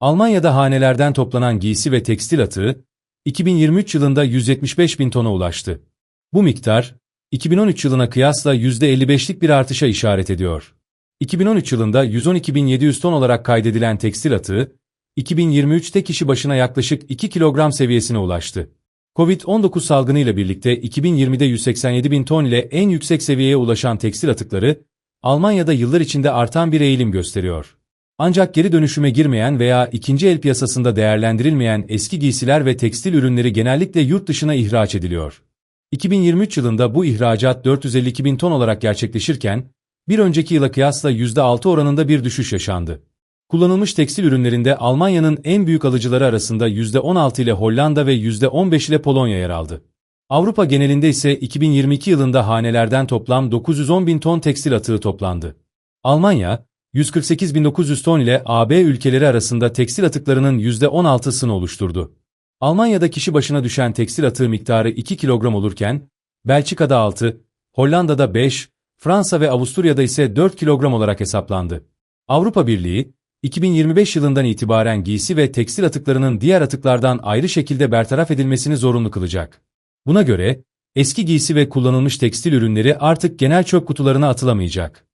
Almanya'da hanelerden toplanan giysi ve tekstil atığı, 2023 yılında 175 bin tona ulaştı. Bu miktar, 2013 yılına kıyasla %55'lik bir artışa işaret ediyor. 2013 yılında 112.700 ton olarak kaydedilen tekstil atığı, 2023'te kişi başına yaklaşık 2 kilogram seviyesine ulaştı. Covid-19 salgınıyla birlikte 2020'de 187 bin ton ile en yüksek seviyeye ulaşan tekstil atıkları, Almanya'da yıllar içinde artan bir eğilim gösteriyor. Ancak geri dönüşüme girmeyen veya ikinci el piyasasında değerlendirilmeyen eski giysiler ve tekstil ürünleri genellikle yurt dışına ihraç ediliyor. 2023 yılında bu ihracat 452 bin ton olarak gerçekleşirken, bir önceki yıla kıyasla %6 oranında bir düşüş yaşandı. Kullanılmış tekstil ürünlerinde Almanya'nın en büyük alıcıları arasında %16 ile Hollanda ve %15 ile Polonya yer aldı. Avrupa genelinde ise 2022 yılında hanelerden toplam 910 bin ton tekstil atığı toplandı. Almanya, 148.900 ton ile AB ülkeleri arasında tekstil atıklarının %16'sını oluşturdu. Almanya'da kişi başına düşen tekstil atığı miktarı 2 kilogram olurken, Belçika'da 6, Hollanda'da 5, Fransa ve Avusturya'da ise 4 kilogram olarak hesaplandı. Avrupa Birliği, 2025 yılından itibaren giysi ve tekstil atıklarının diğer atıklardan ayrı şekilde bertaraf edilmesini zorunlu kılacak. Buna göre, eski giysi ve kullanılmış tekstil ürünleri artık genel çöp kutularına atılamayacak.